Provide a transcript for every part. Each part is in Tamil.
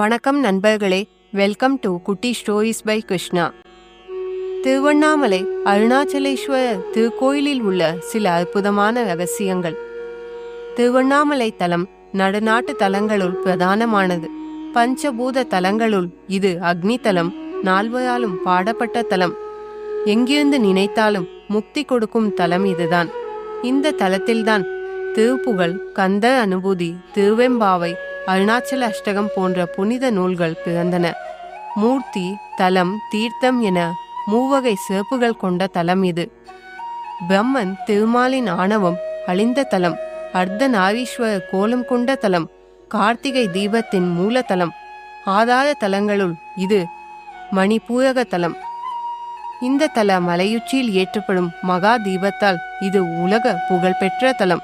வணக்கம் நண்பர்களே welcome to Kutti stories by Krishna. Tiruvannamalai Arunachaleswarar திருக்கோயிலில் உள்ள சில அற்புதமான ரகசியங்கள். திருவண்ணாமலை தலம் நடுநாட்டு தலங்களுள் பிரதானமானது. பஞ்சபூத தலங்களுள் இது அக்னி தலம் நால்வராலும் பாடப்பட்ட தலம். எங்கிருந்து நினைத்தாலும் முக்தி கொடுக்கும் தலம் இதுதான். இந்த தலத்தில்தான் திருப்புகழ் கந்த அனுபூதி திருவெம்பாவை அருணாச்சல அஷ்டகம் போன்ற புனித நூல்கள் பிறந்தன. மூர்த்தி தலம் தீர்த்தம் என மூவகை சிறப்புகள் கொண்ட தலம் இது. பிரம்மன் திருமாலின் ஆணவம் அழிந்த தலம் அர்த்தநாரீஸ்வர கோலம் கொண்ட தலம் கார்த்திகை தீபத்தின் மூலத்தலம் ஆதார தலங்களுள் இது மணிபூரக தலம். இந்த தல மலையுச்சியில் ஏற்றப்படும் மகா தீபத்தால் இது உலக புகழ்பெற்ற தலம்.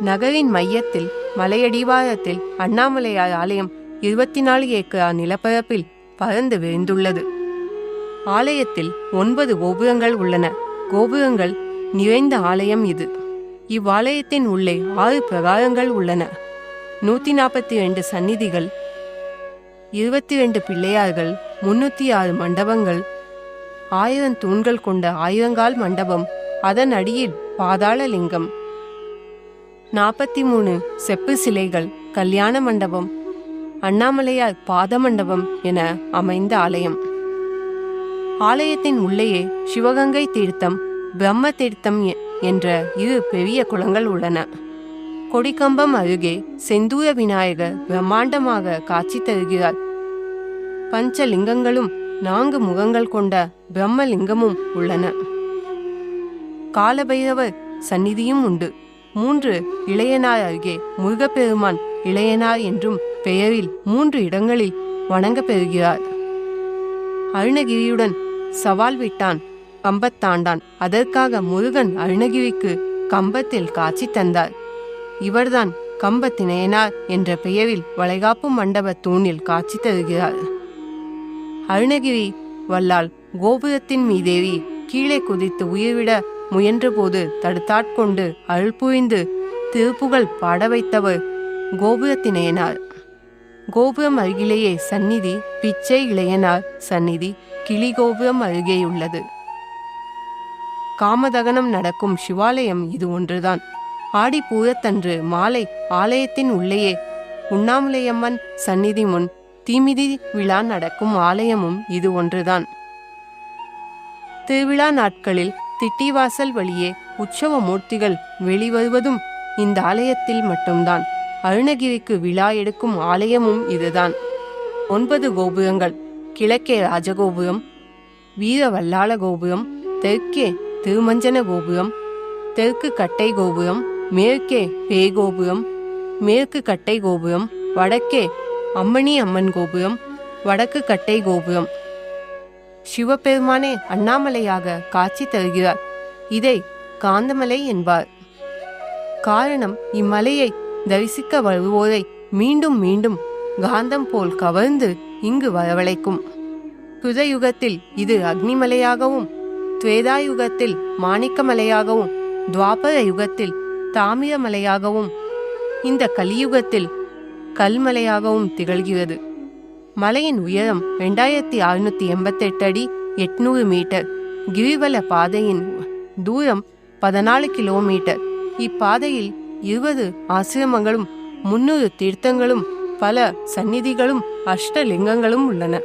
நகரின் மையத்தில் மலையடிவாரத்தில் அண்ணாமலையார் ஆலயம் இருபத்தி நாலு ஏக்கர் நிலப்பரப்பில் பறந்து விரிந்துள்ளது. ஆலயத்தில் ஒன்பது கோபுரங்கள் உள்ளன. கோபுரங்கள் நிறைந்த ஆலயம் இது. இவ்வாலயத்தின் உள்ளே ஆறு பிரகாரங்கள் உள்ளன. நூத்தி நாற்பத்தி ரெண்டு சந்நிதிகள் இருபத்தி ரெண்டு பிள்ளையார்கள் முன்னூற்றி ஆறு மண்டபங்கள் ஆயிரம் தூண்கள் கொண்ட ஆயிரங்கால் மண்டபம் அதன் அடியில் பாதாள லிங்கம் நாற்பத்தி மூணு செப்பு சிலைகள் கல்யாண மண்டபம் அண்ணாமலையார் பாத மண்டபம் என அமைந்த ஆலயம். ஆலயத்தின் உள்ளேயே சிவகங்கை தீர்த்தம் பிரம்ம தீர்த்தம் என்ற இரு பெரிய குளங்கள் உள்ளன. கொடிக்கம்பம் அருகே செந்தூர விநாயகர் பிரம்மாண்டமாக காட்சி தருகிறார். பஞ்சலிங்கங்களும் நான்கு முகங்கள் கொண்ட பிரம்மலிங்கமும் உள்ளன. காலபைரவர் சந்நிதியும் உண்டு. மூன்று இளையனார் அருகே முருகப்பெருமான் இளையனார் என்றும் பெயரில் மூன்று இடங்களில் வணங்கப்பெறுகிறார் அருணகிரியுடன் சவால் விட்டான் கம்பத்தாண்டான் அதற்காக முருகன் அருணகிரிக்கு கம்பத்தில் காட்சி தந்தார். இவர்தான் கம்பத்தினையனார் என்ற பெயரில் வளைகாப்பு மண்டப தூணில் காட்சி தருகிறார். அருணகிரி வல்லால் கோபுரத்தின் மீதேறி கீழே குதித்து உயிர்விட முயன்றபோது தடுத்தாட்கொண்டு அழுப்புய்ந்து திருப்புகள் பாட வைத்தவர் கோபுரத்தினையனார் கோபுரம் அருகிலேயே சந்நிதி பிச்சை இளையனார் சந்நிதி கிளி கோபுரம் அருகேயுள்ளது காமதகனம் நடக்கும் சிவாலயம் இது ஒன்றுதான். ஆடி பூரத்தன்று மாலை ஆலயத்தின் உள்ளேயே உண்ணாமலையம்மன் சந்நிதி முன் தீமிதி விழா நடக்கும் ஆலயமும் இது ஒன்றுதான். திருவிழா நாட்களில் திட்டிவாசல் வழியே உற்சவ மூர்த்திகள் வெளிவருவதும் இந்த ஆலயத்தில் மட்டும்தான். அருணகிரிக்கு விழா எடுக்கும் ஆலயமும் இதுதான். ஒன்பது கோபுரங்கள் கிழக்கே ராஜகோபுரம் வீரவல்லாள கோபுரம் தெற்கே திருமஞ்சன கோபுரம் தெற்கு கட்டை கோபுரம் மேற்கே பேகோபுரம் கோபுரம் மேற்கு கட்டை கோபுரம் வடக்கே அம்மணி அம்மன் கோபுரம் வடக்கு கட்டை கோபுரம். சிவபெருமானே அண்ணாமலையாக காட்சி தருகிறார். இதை காந்தமலை என்பார். காரணம் இம்மலையை தரிசிக்க வருவோரை மீண்டும் மீண்டும் காந்தம் போல் கவர்ந்து இங்கு வரவழைக்கும். புதயுகத்தில் இது அக்னிமலையாகவும் துவேதாயுகத்தில் மாணிக்கமலையாகவும் துவாபர யுகத்தில் தாமிரமலையாகவும் இந்த கலியுகத்தில் கல்மலையாகவும் திகழ்கிறது. மலையின் உயரம் ரெண்டாயிரத்தி அறுநூத்தி எண்பத்தெட்டு அடி எட்நூறு மீட்டர். கிரிவல பாதையின் தூரம் பதினாலு கிலோமீட்டர். இப்பாதையில் இருபது ஆசிரமங்களும் முன்னூறு தீர்த்தங்களும் பல சந்நிதிகளும் அஷ்டலிங்கங்களும் உள்ளன.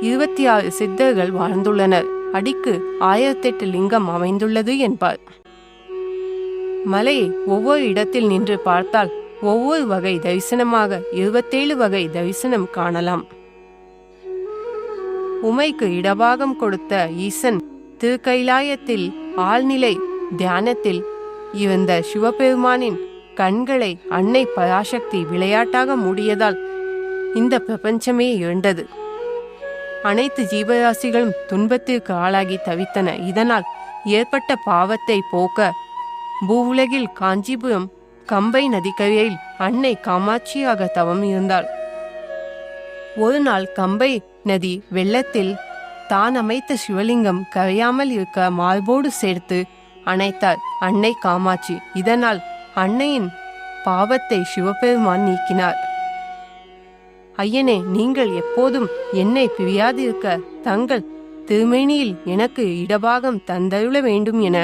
இருபத்தி ஆறு சித்தர்கள் வாழ்ந்துள்ளனர். அடிக்கு ஆயிரத்தெட்டு லிங்கம் அமைந்துள்ளது என்பார். மலையை ஒவ்வொரு இடத்தில் நின்று பார்த்தால் ஒவ்வொரு வகை தரிசனமாக இருபத்தேழு வகை தரிசனம் காணலாம். உமைக்கு இடபாகம் கொடுத்த ஈசன் திருக்கைலாயத்தில் ஆழ்நிலை தியானத்தில் இருந்த சிவபெருமானின் கண்களை அன்னை பராசக்தி விளையாட்டாக மூடியதால் இந்த பிரபஞ்சமே இருண்டது. அனைத்து ஜீவராசிகளும் துன்பத்திற்கு ஆளாகி தவித்தன. இதனால் ஏற்பட்ட பாவத்தை போக்க பூவுலகில் காஞ்சிபுரம் கம்பை நதிக்கரையில் அன்னை காமாட்சியாக தவம் இருந்தாள். ஒரு நாள் கம்பை நதி வெள்ளத்தில் தான் அமைத்த சிவலிங்கம் கரையாமல் இருக்க மார்போடு சேர்த்து அணைத்தார் அன்னை காமாட்சி. இதனால் அன்னையின் பாவத்தை சிவபெருமான் நீக்கினார். ஐயனே நீங்கள் எப்போதும் என்னை பிரியாதிருக்க தங்கள் திருமேனியில் எனக்கு இடபாகம் தந்தருள வேண்டும் என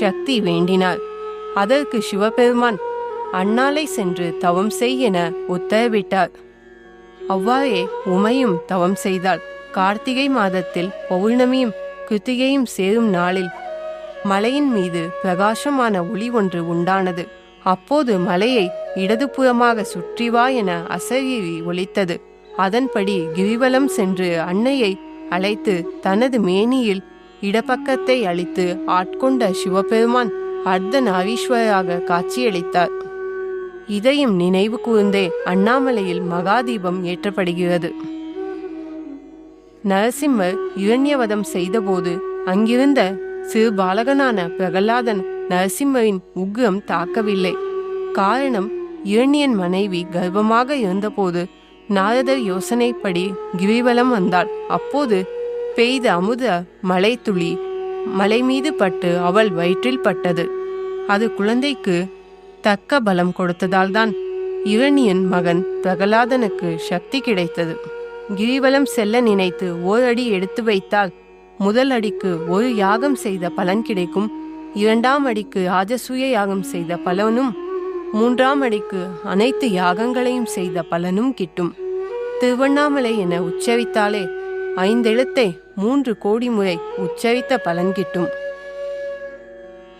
சக்தி வேண்டினார். அதற்கு சிவபெருமான் அண்ணாலை சென்று தவம் செய் என உத்தரவிட்டார். அவ்வாறே உமையும் தவம் செய்தாள். கார்த்திகை மாதத்தில் பௌர்ணமியும் கிருத்திகையும் சேரும் நாளில் மலையின் மீது பிரகாசமான ஒளி ஒன்று உண்டானது. அப்போது மலையை இடதுபுறமாக சுற்றி வா என அசகிரி ஒலித்தது. அதன்படி கிரிவலம் சென்று அன்னையை அழைத்து தனது மேனியில் இடப்பக்கத்தை அளித்து ஆட்கொண்ட சிவபெருமான் அர்த்தநாரீஸ்வராக காட்சியளித்தார். இதையும் நினைவு கூர்ந்தே அண்ணாமலையில் மகாதீபம் ஏற்றப்படுகிறது. நரசிம்மர் இரண்யவதம் செய்தபோது அங்கிருந்த சிறு பாலகனான பிரகலாதன் நரசிம்மரின் உக்ரம் தாக்கவில்லை. காரணம் இரணியன் மனைவி கர்ப்பமாக இருந்தபோது நாரதர் யோசனைப்படி கிரிவலம் வந்தாள். அப்போது பெய்த அமுத மலை துளி மலை மீது பட்டு அவள் வயிற்றில் பட்டது. அது குழந்தைக்கு தக்க பலம் கொடுத்ததால்தான் இரணியன் மகன் பிரகலாதனுக்கு சக்தி கிடைத்தது. கிரிவலம் செல்ல நினைத்து ஓரடி எடுத்து வைத்தால் முதல் அடிக்கு ஒரு யாகம் செய்த பலன் கிடைக்கும். இரண்டாம் அடிக்கு ராஜசூய யாகம் செய்த பலனும் மூன்றாம் அடிக்கு அனைத்து யாகங்களையும் செய்த பலனும் கிட்டும். திருவண்ணாமலை என உச்சரித்தாலே ஐந்தெழுத்தை மூன்று கோடி முறை உச்சரித்த பலன் கிட்டும்.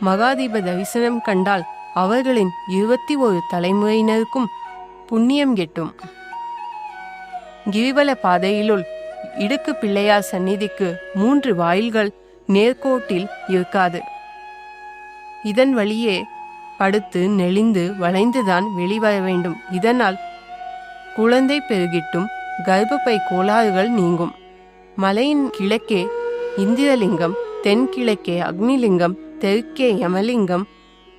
மகாதீப தரிசனம் கண்டால் அவர்களின் இருபத்தி ஒரு தலைமுறையினருக்கும் புண்ணியம் எட்டும். கிரிவல பாதையிலுள் இடுக்கு பிள்ளையார் சந்நிதிக்கு மூன்று வாயில்கள் நேர்கோட்டில் இருக்காது. இதன் வழியே படுத்து நெளிந்து வளைந்துதான் வெளிவர வேண்டும். இதனால் குழந்தை பெருகிட்டும் கர்ப்பப்பை கோளாறுகள் நீங்கும். மலையின் கிழக்கே இந்திரலிங்கம் தென்கிழக்கே அக்னிலிங்கம் தெற்கே யமலிங்கம்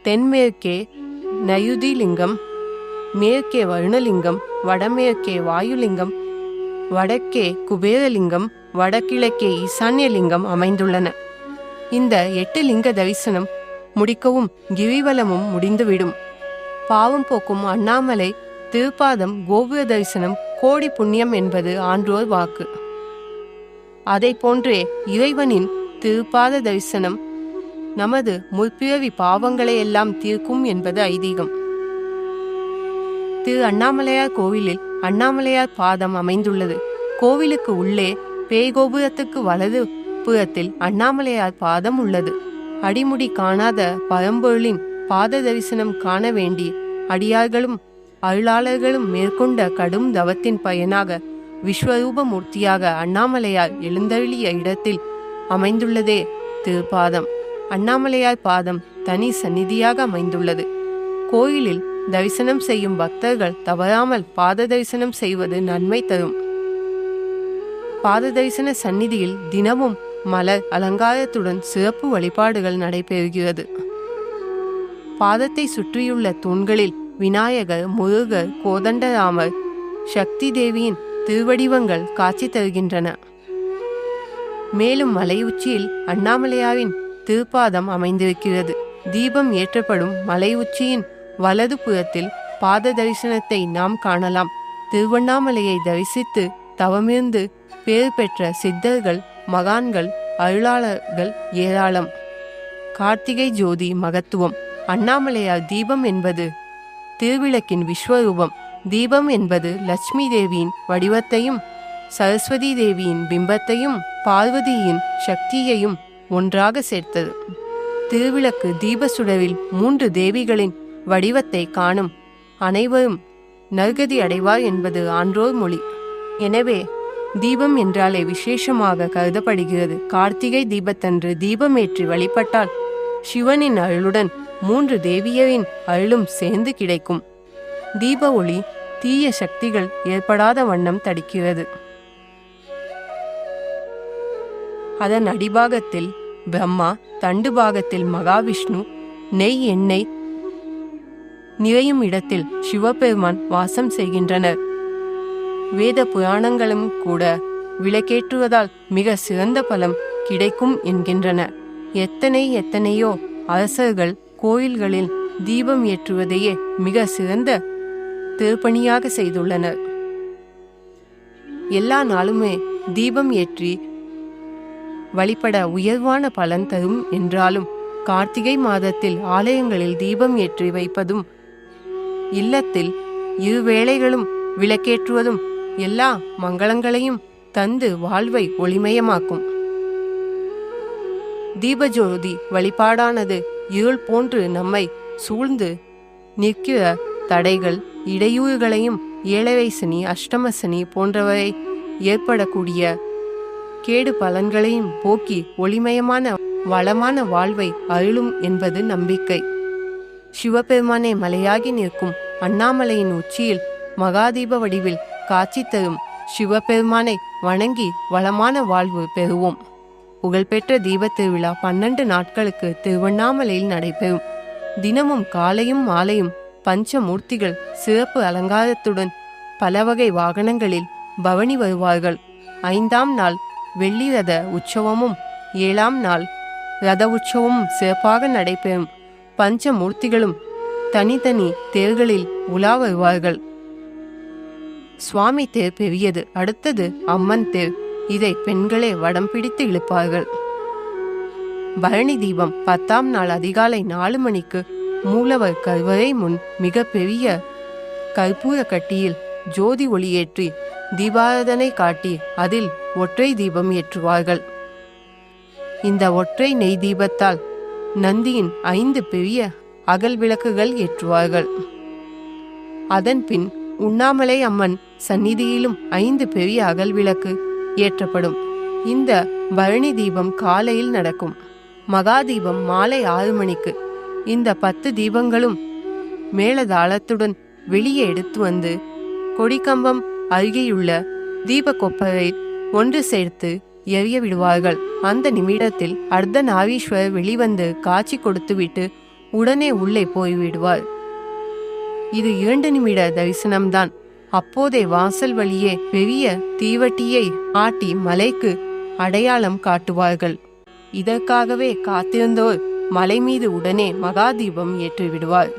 தென்மேற்கே நயுதிலிங்கம் மேற்கே வருணலிங்கம் வடமேற்கே வாயுலிங்கம் வடக்கே குபேரலிங்கம் வடகிழக்கே ஈசான்யலிங்கம் அமைந்துள்ளன. இந்த எட்டு லிங்க தரிசனம் முடிக்கவும் கிரிவலமும் முடிந்துவிடும். பாவம் போக்கும் அண்ணாமலை திருப்பாதம் கோபுர தரிசனம் கோடி புண்ணியம் என்பது ஆன்றோர் வாக்கு. அதை போன்றே இறைவனின் திருப்பாத தரிசனம் நமது முற்பிறவி பாவங்களை எல்லாம் தீர்க்கும் என்பது ஐதீகம். திரு அண்ணாமலையார் கோவிலில் அண்ணாமலையார் பாதம் அமைந்துள்ளது. கோவிலுக்கு உள்ளே பேய்கோபுரத்துக்கு வலது புறத்தில் அண்ணாமலையார் பாதம் உள்ளது. அடிமுடி காணாத பரம்பொருளின் பாத தரிசனம் காண வேண்டி அடியார்களும் அருளாளர்களும் மேற்கொண்ட கடும் தவத்தின் பயனாக விஸ்வரூப மூர்த்தியாக அண்ணாமலையார் எழுந்தருளிய இடத்தில் அமைந்துள்ளதே திருப்பாதம். அண்ணாமலையார் பாதம் தனி சந்நிதியாக அமைந்துள்ளது. கோயிலில் தரிசனம் செய்யும் பக்தர்கள் தவறாமல் பாத தரிசனம் செய்வது நன்மை தரும். பாத தரிசன சந்நிதியில் தினமும் மலர் அலங்காரத்துடன் சிறப்பு வழிபாடுகள் நடைபெறுகிறது. பாதத்தை சுற்றியுள்ள தூண்களில் விநாயகர் முருகர் கோதண்டராமர் சக்தி தேவியின் திருவடிவங்கள் காட்சி தருகின்றன. மேலும் மலை உச்சியில் அண்ணாமலையாவின் திருப்பாதம் அமைந்திருக்கிறது. தீபம் ஏற்றப்படும் மலை உச்சியின் வலது புறத்தில் பாத தரிசனத்தை நாம் காணலாம். திருவண்ணாமலையை தரிசித்து தவமிருந்து பேர் பெற்ற சித்தர்கள் மகான்கள் அருளாளர்கள் ஏராளம். கார்த்திகை ஜோதி மகத்துவம். அண்ணாமலையார் தீபம் என்பது திருவிளக்கின் விஸ்வரூபம். தீபம் என்பது லட்சுமி தேவியின் வடிவத்தையும் சரஸ்வதி தேவியின் பிம்பத்தையும் பார்வதியின் சக்தியையும் ஒன்றாக சேர்த்தது. திருவிளக்கு தீப சுடரில் மூன்று தேவிகளின் வடிவத்தை காணும் அனைவரும் நற்கதி அடைவார் என்பது ஆன்றோர் மொழி. எனவே தீபம் என்றாலே விசேஷமாக கருதப்படுகிறது. கார்த்திகை தீபத்தன்று தீபமேற்றி வழிபட்டால் சிவனின் அருளுடன் மூன்று தேவியரின் அருளும் சேர்ந்து கிடைக்கும். தீப ஒளி தீய சக்திகள் ஏற்படாத வண்ணம் தடுக்கிறது. அதன் அடிபாகத்தில் பிரம்மா தண்டு பாகத்தில் மகாவிஷ்ணு நெய் எண்ணெய் நிறையும் இடத்தில் சிவபெருமான் வாசம் செய்கின்றனர். வேத புராணங்களும் கூட விளக்கேற்றுவதால் மிக சிறந்த பலம் கிடைக்கும் என்கின்றன. எத்தனை எத்தனையோ அரசர்கள் கோயில்களில் தீபம் ஏற்றுவதையே மிக சிறந்த திருப்பணியாக செய்துள்ளனர். எல்லா நாளுமே தீபம் ஏற்றி வழிபட உயர்வான பலன் தரும் என்றாலும் கார்த்திகை மாதத்தில் ஆலயங்களில் தீபம் ஏற்றி வைப்பதும் இல்லத்தில் இரு வேளைகளும் விளக்கேற்றுவதும் எல்லா மங்களங்களையும் தந்து வாழ்வை ஒளிமயமாக்கும். தீபஜோதி வழிபாடானது இருள் போன்று நம்மை சூழ்ந்து நிற்கிற தடைகள் இடையூறுகளையும் ஏழவை சனி அஷ்டம சனி போன்றவை ஏற்படக்கூடிய கேடு பலன்களையும் போக்கி ஒளிமயமான வளமான வாழ்வை அருளும் என்பது நம்பிக்கை. சிவபெருமானை மலையாகி நிற்கும் அண்ணாமலையின் உச்சியில் மகாதீப வடிவில் காட்சி தரும் சிவபெருமானை வணங்கி வளமான வாழ்வு பெறுவோம். புகழ்பெற்ற தீபத் திருவிழா பன்னெண்டு நாட்களுக்கு திருவண்ணாமலையில் நடைபெறும். தினமும் காலையும் மாலையும் பஞ்சமூர்த்திகள் சிறப்பு அலங்காரத்துடன் பல வகை வாகனங்களில் பவனி வருவார்கள். ஐந்தாம் நாள் வெள்ளி ரத உற்சவமும் ஏழாம் நாள். ரத உற்சவமும் சிறப்பாக நடைபெறும். பஞ்ச மூர்த்திகளும் தனித்தனி தேர்களில் உலா வருவார்கள். சுவாமி தேர் பெரியது அடுத்தது அம்மன் தேர். இதை பெண்களே வடம் பிடித்து இழுப்பார்கள். பரணி தீபம் பத்தாம் நாள் அதிகாலை நாலு மணிக்கு மூலவர் கருவறை முன் மிக பெரிய கற்பூர கட்டியில் ஜோதி ஒளியேற்றி தீபாராதனை காட்டி அதில் ஒற்றை தீபம் ஏற்றுவார்கள். இந்த ஒற்றை நெய் தீபத்தால் நந்தியின் ஐந்து பெரிய அகல் விளக்குகள் ஏற்றுவார்கள். அதன் பின் உண்ணாமலை அம்மன் சந்நிதியிலும் ஐந்து பெரிய அகல் விளக்கு ஏற்றப்படும். இந்த பரணி தீபம் காலையில் நடக்கும். மகா தீபம் மாலை ஆறு மணிக்கு. இந்த பத்து தீபங்களும் மேளதாளத்துடன் வெளியே எடுத்து வந்து கொடிக்கம்பம் அருகேயுள்ள தீப கொப்பரை ஒன்று சேர்த்து எரிய விடுவார்கள் அந்த நிமிடத்தில் அர்த்தநாரீஸ்வரர் வெளிவந்து காட்சி கொடுத்துவிட்டு உடனே உள்ளே போய்விடுவார். இது இரண்டு நிமிட தரிசனம்தான். அப்போதே வாசல் வழியே பெரிய தீவட்டியை ஆட்டி மலைக்கு அடையாளம் காட்டுவார்கள். இதற்காகவே காத்திருந்தோர் மலை மீது உடனே மகாதீபம் ஏற்றிவிடுவார்.